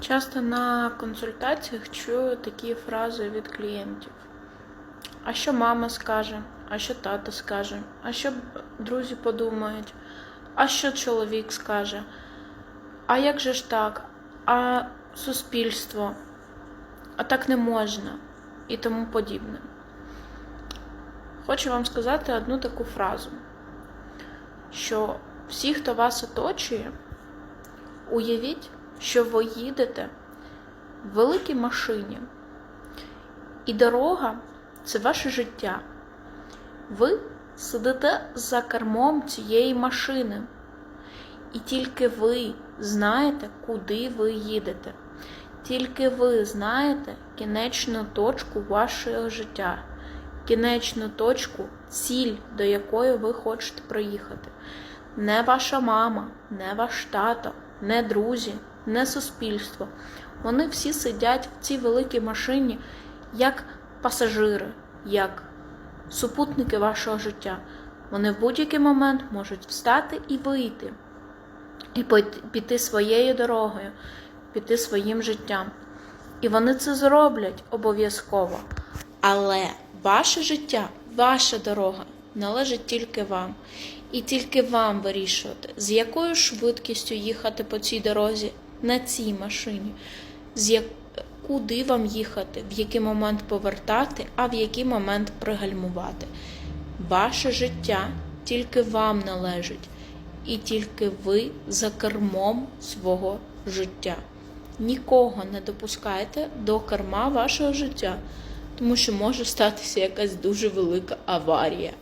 Часто на консультаціях чую такі фрази від клієнтів. А що мама скаже, а що тато скаже, а що друзі подумають, а що чоловік скаже, а як же ж так, а суспільство, а так не можна? І тому подібне. Хочу вам сказати одну таку фразу, що всі, хто вас оточує, уявіть, що ви їдете в великій машині, і дорога це ваше життя. Ви сидите за кермом цієї машини, і тільки ви знаєте, куди ви їдете. Тільки ви знаєте кінечну точку вашого життя, кінечну точку, ціль, до якої ви хочете проїхати. Не ваша мама, не ваш тато, не друзі, не суспільство. Вони всі сидять в цій великій машині як пасажири, як супутники вашого життя. Вони в будь-який момент можуть встати і вийти, і піти своєю дорогою, піти своїм життям. І вони це зроблять обов'язково. Але ваше життя, ваша дорога належить тільки вам. І тільки вам вирішувати, з якою швидкістю їхати по цій дорозі на цій машині, з як... куди вам їхати, в який момент повертати, а в який момент пригальмувати. Ваше життя тільки вам належить, і тільки ви за кермом свого життя. Нікого не допускайте до керма вашого життя, тому що може статися якась дуже велика аварія.